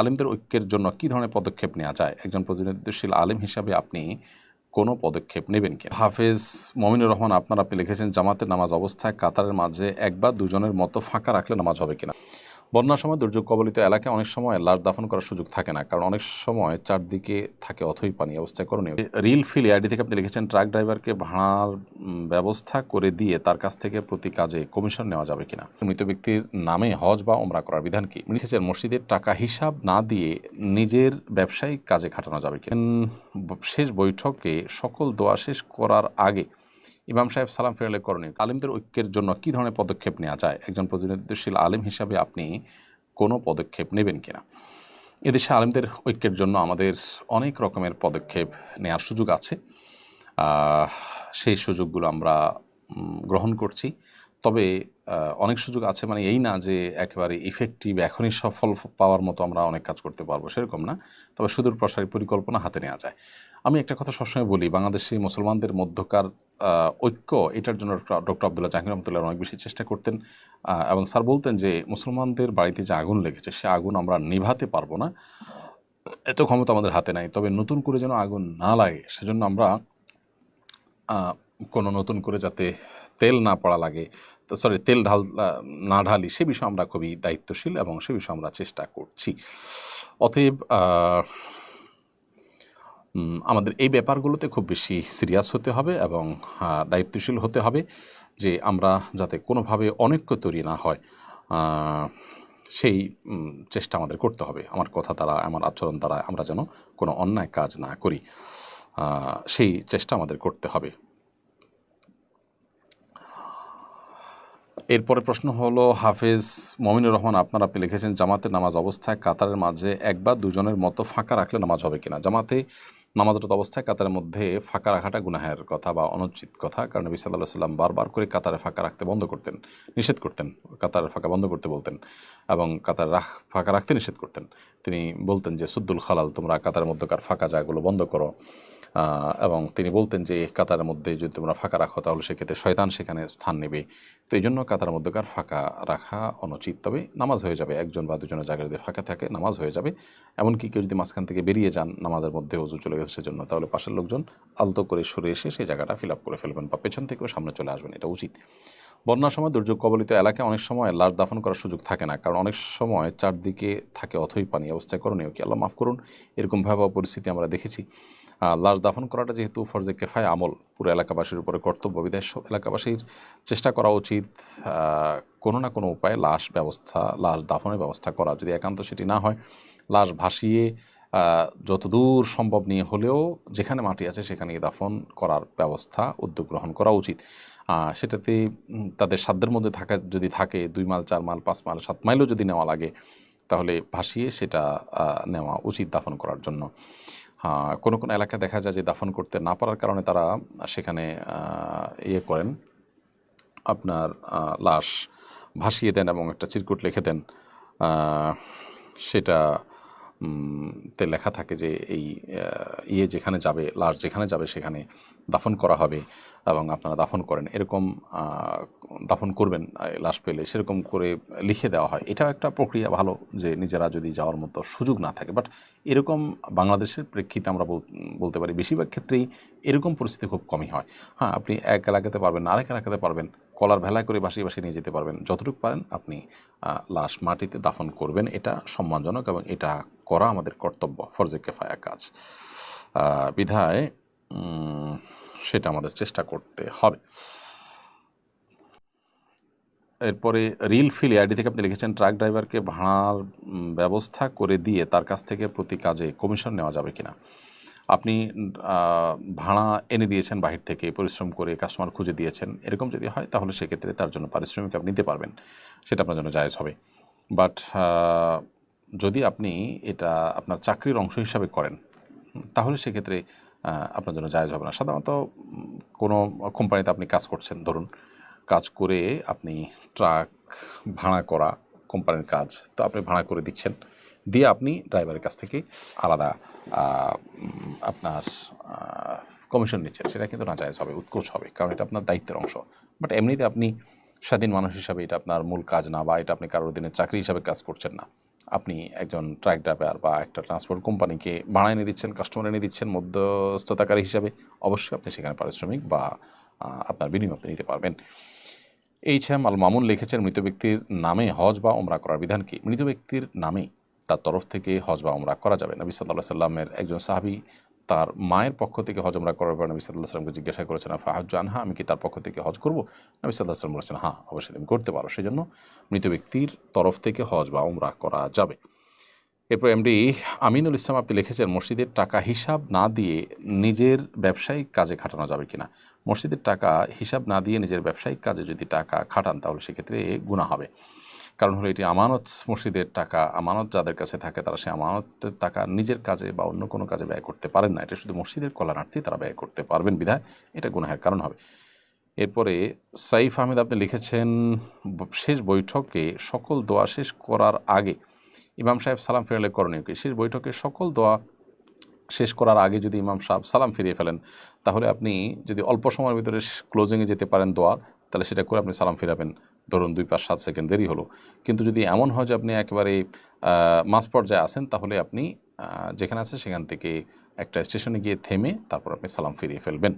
আলিমদের ঐক্যের জন্য কি ধরনের পদক্ষেপ নেওয়া যায়? একজন প্রতিনিধিশীল আলিম হিসাবে আপনি কোনো পদক্ষেপ নেবেন কি হাফেজ মমিনুর রহমান, আপনার আপনি লিখেছেন, জামাতের নামাজ অবস্থায় কাতারের মাঝে একবার দুজনের মতো ফাঁকা রাখলে নামাজ হবে কিনা? বন্যার সময় দুর্যোগ কবলিত এলাকায় অনেক সময় লাশ দাফন করার সুযোগ থাকে না, কারণ অনেক সময় চারদিকে থাকে অথই পানি অবস্থায় করণীয়। রিল ফিল আইডি থেকে আপনি লিখেছেন, ট্রাক ড্রাইভারকে ভাড়ার ব্যবস্থা করে দিয়ে তার কাছ থেকে প্রতি কাজে কমিশন নেওয়া যাবে কিনা? মৃত ব্যক্তির নামে হজ বা ওমরা করার বিধান কি? লিখেছেন, মসজিদের টাকা হিসাব না দিয়ে নিজের ব্যবসায়িক কাজে খাটানো যাবে কিনা? শেষ বৈঠকে সকল দোয়া শেষ করার আগে ইমাম সাহেব সালাম ফেরালে করণীয় আলিমদের ঐক্যের জন্য কি ধরনের পদক্ষেপ নেওয়া যায়? একজন প্রতিনিধিশীল আলিম হিসাবে আপনি কোনো পদক্ষেপ নেবেন কিনা? এদেশে আলিমদের ঐক্যের জন্য আমাদের অনেক রকমের পদক্ষেপ নেওয়ার সুযোগ আছে। সেই সুযোগগুলো আমরা গ্রহণ করছি। তবে অনেক সুযোগ আছে মানে এই না যে একেবারে ইফেক্টিভ এখনই সফল পাওয়ার মতো আমরা অনেক কাজ করতে পারব, সেরকম না। তবে সুদূর প্রসারী পরিকল্পনা হাতে নেওয়া যায়। আমি একটা কথা সবসময় বলি, বাংলাদেশি মুসলমানদের মধ্যকার ঐক্য, এটার জন্য ডক্টর আবদুল্লাহ জাহাঙ্গীর রহমতুল্লাহ অনেক বেশি চেষ্টা করতেন। এবং স্যার বলতেন যে মুসলমানদের বাড়িতে যে আগুন লেগেছে, সে আগুন আমরা নিভাতে পারব না। এত ক্ষমতা আমাদের হাতে নাই। তবে নতুন করে যেন আগুন না লাগে, সেজন্য আমরা কোনো নতুন করে যাতে তেল না পড়া লাগে। সরি তেল ঢাল না ঢালি, সে বিষয়ে আমরা খুবই দায়িত্বশীল এবং সে বিষয়ে আমরা চেষ্টা করছি। অতএব আমাদের এই ব্যাপারগুলোতে খুব বেশি সিরিয়াস হতে হবে এবং দায়িত্বশীল হতে হবে যে আমরা যাতে কোনোভাবে অনৈক্য তৈরি না হয়। সেই চেষ্টা আমাদের করতে হবে। আমার কথা দ্বারা, আমার আচরণ দ্বারা আমরা যেন কোনো অন্যায় কাজ না করি। সেই চেষ্টা আমাদের করতে হবে। এরপরে প্রশ্ন হলো, হাফেজ মমিনুর রহমান, আপনার আপনি লিখেছেন, জামাতের নামাজ অবস্থায় কাতারের মাঝে এক বা দুজনের মতো ফাঁকা রাখলে নামাজ হবে কিনা? জামাতে নামাজরত অবস্থায় কাতারের মধ্যে ফাঁকা রাখাটা গুনাহের কথা বা অনুচিত কথা, কারণ নবী সাল্লাহ সাল্লাম বারবার করে কাতারে ফাঁকা রাখতে বন্ধ করতেন, নিষেধ করতেন, কাতারের ফাঁকা বন্ধ করতে বলতেন এবং কাতার রাখ, ফাঁকা রাখতে নিষেধ করতেন। তিনি বলতেন যে, সুদ্দুল খালাল, তোমরা কাতারের মধ্যকার ফাঁকা জায়গাগুলো বন্ধ করো। এবং তিনি বলতেন যে কাতারের মধ্যে যদি তোমরা ফাঁকা রাখো, তাহলে সেক্ষেত্রে শয়তান সেখানে স্থান নেবে। তো এই জন্য কাতার মধ্যকার ফাঁকা রাখা অনুচিত। তবে নামাজ হয়ে যাবে, একজন বা দুজনের জায়গায় যদি ফাঁকা থাকে, নামাজ হয়ে যাবে। এমনকি কেউ যদি মাঝখান থেকে বেরিয়ে যান নামাজের মধ্যে উজু চলে গেছে সেজন্য, তাহলে পাশের লোকজন আলতো করে সরে এসে সেই জায়গাটা ফিল আপ করে ফেলবেন বা পেছন থেকেও সামনে চলে আসবেন, এটা উচিত। বন্যার সময় দুর্যোগ কবলিত এলাকায় অনেক সময় লাশ দাফন করার সুযোগ থাকে না, কারণ অনেক সময় চারদিকে থাকে অথই পানি। অবস্থায় করণীয় কি? আল্লাহ মাফ করুন, এরকম ভয়াবহ পরিস্থিতি আমরা দেখেছি। লাশ দাফন করাটা যেহেতু ফরজে কেফায় আমল, পুরো এলাকাবাসীর উপরে কর্তব্য। সব এলাকাবাসীর চেষ্টা করা উচিত কোনো না কোনো উপায়ে লাশ ব্যবস্থা, লাশ দাফনের ব্যবস্থা করা। যদি একান্ত সেটি না হয়, লাশ ভাসিয়ে যতদূর সম্ভব নিয়ে হলেও যেখানে মাটি আছে সেখানে দাফন করার ব্যবস্থা, উদ্যোগ গ্রহণ করা উচিত। সেটাতে তাদের সাধ্যের মধ্যে থাকা, যদি থাকে, দুই মাইল চার মাইল পাঁচ মাইল সাত মাইলও যদি নেওয়া লাগে, তাহলে ভাসিয়ে সেটা নেওয়া উচিত দাফন করার জন্য। কোনো কোনো এলাকায় দেখা যায় যে দাফন করতে না পারার কারণে তারা সেখানে ইয়ে করেন, আপনার লাশ ভাসিয়ে দেন এবং একটা চিরকুট লিখে দেন। সেটা তে লেখা থাকে যে এই ইয়ে যেখানে যাবে, লাশ যেখানে যাবে সেখানে দাফন করা হবে এবং আপনারা দাফন করেন। এরকম দাফন করবেন লাশ পেলে সেরকম করে লিখে দেওয়া হয়। এটাও একটা প্রক্রিয়া ভালো যে নিজেরা যদি যাওয়ার মতো সুযোগ না থাকে। বাট এরকম বাংলাদেশের প্রেক্ষিতে আমরা বলতে পারি, বেশিরভাগ ক্ষেত্রেই এরকম পরিস্থিতি খুব কমই হয়। হ্যাঁ আপনি এক এলাকাতে পারবেন, আরেক এলাকাতে পারবেন কলার ভেলা করে বাসিয়ে বাসিয়ে নিয়ে যেতে পারবেন। যতটুকু পারেন আপনি লাশ মাটিতে দাফন করবেন। এটা সম্মানজনক এবং এটা করা আমাদের কর্তব্য, ফরজে কেফায়া কাজ। বিধায় সেটা আমাদের চেষ্টা করতে হবে। এরপরে রিল ফিল আইডি থেকে আপনি লিখেছেন, ট্রাক ড্রাইভারকে ভাড়ার ব্যবস্থা করে দিয়ে তার কাছ থেকে প্রতি কাজে কমিশন নেওয়া যাবে কিনা? আপনি ভাড়া এনে দিয়েছেন বাহির থেকে, পরিশ্রম করে কাস্টমার খুঁজে দিয়েছেন, এরকম যদি হয় তাহলে সেক্ষেত্রে তার জন্য পারিশ্রমিক আপনি নিতে পারবেন। সেটা আপনার জন্য জায়েজ হবে। বাট যদি আপনি এটা আপনার চাকরির অংশ হিসাবে করেন, তাহলে সেক্ষেত্রে আপনার জন্য জায়জ হবে না। সাধারণত কোনো কোম্পানিতে আপনি কাজ করছেন, ধরুন, কাজ করে আপনি ট্রাক ভাড়া করা কোম্পানির কাজ, তো আপনি ভাড়া করে দিচ্ছেন। দিয়ে আপনি ড্রাইভারের কাছ থেকে আলাদা আপনার কমিশন নিচ্ছেন। সেটা কিন্তু নাজায়জ হবে, উৎকোচ হবে, কারণ এটা আপনার দায়িত্বের অংশ। বাট এমনিতে আপনি স্বাধীন মানুষ হিসাবে এটা আপনার মূল কাজ না, বা এটা আপনি কারোর দিনের চাকরি হিসাবে কাজ করছেন না। আপনি একজন ট্রাক ড্রাইভার বা একটা ট্রান্সপোর্ট কোম্পানিকে ভাড়া এনে দিচ্ছেন কাস্টমার এনে দিচ্ছেন, মধ্যস্থতাকারী হিসাবে, অবশ্যই আপনি সেখানে পারিশ্রমিক বা আপনার বিনিময় আপনি নিতে পারবেন। এইচ এম আল মামুন লিখেছেন, মৃত ব্যক্তির নামে হজ বা ওমরা করার বিধান কি? মৃত ব্যক্তির নামে তার তরফ থেকে হজ বা ওমরা করা যাবে। নবী সাল্লাহ সাল্লামের একজন সাহাবি তার মায়ের পক্ষ থেকে হজ ওমরা করার পর নবী সাল্লাহ সাল্লামকে জিজ্ঞাসা করেছেন ফাহাজ আনহা? আমি কি তার পক্ষ থেকে হজ করব? নবী সাল্লাহ সাল্লাম বলেছেন হ্যাঁ অবশ্যই তুমি করতে পারো। সেই জন্য মৃত ব্যক্তির তরফ থেকে হজ বা ওমরা করা যাবে। এরপর এমডি আমিনুল ইসলাম আপনি লিখেছেন, মসজিদের টাকা হিসাব না দিয়ে নিজের ব্যবসায়িক কাজে খাটানো যাবে কিনা মসজিদের টাকা হিসাব না দিয়ে নিজের ব্যবসায়িক কাজে যদি টাকা খাটান, তাহলে সেক্ষেত্রে গুণা হবে। কারণ হলো এটি আমানত মসজিদের টাকা, আমানত যাদের কাছে থাকে তারা সেই আমানতের টাকা নিজের কাজে বা অন্য কোনো কাজে ব্যয় করতে পারেন না। এটা শুধু মসজিদের কল্যাণার্থে তারা ব্যয় করতে পারবেন, বিধায় এটা গুনাহের কারণ হবে। এরপরে সাইফ আহমেদ, আপনি লিখেছেন, শেষ বৈঠকে সকল দোয়া শেষ করার আগে, ইমাম সাহেব সালাম ফেরালে করণীয় কি? শেষ বৈঠকে সকল দোয়া শেষ করার আগে যদি ইমাম সাহেব সালাম ফিরিয়ে ফেলেন, তাহলে আপনি যদি অল্প সময়ের ভিতরে ক্লোজিংয়ে যেতে পারেন দোয়ার, তাহলে সেটা করে আপনি সালাম ফিরাবেন। ধরুন দুই পাঁচ সাত সেকেন্ড দেরি হলো। কিন্তু যদি এমন হয় যে আপনি একেবারে মাস পর্যায়ে আসেন তাহলে আপনি যেখানে আছেন সেখান থেকে একটা স্টেশনে গিয়ে থেমে তারপর আপনি সালাম ফিরিয়ে ফেলবেন।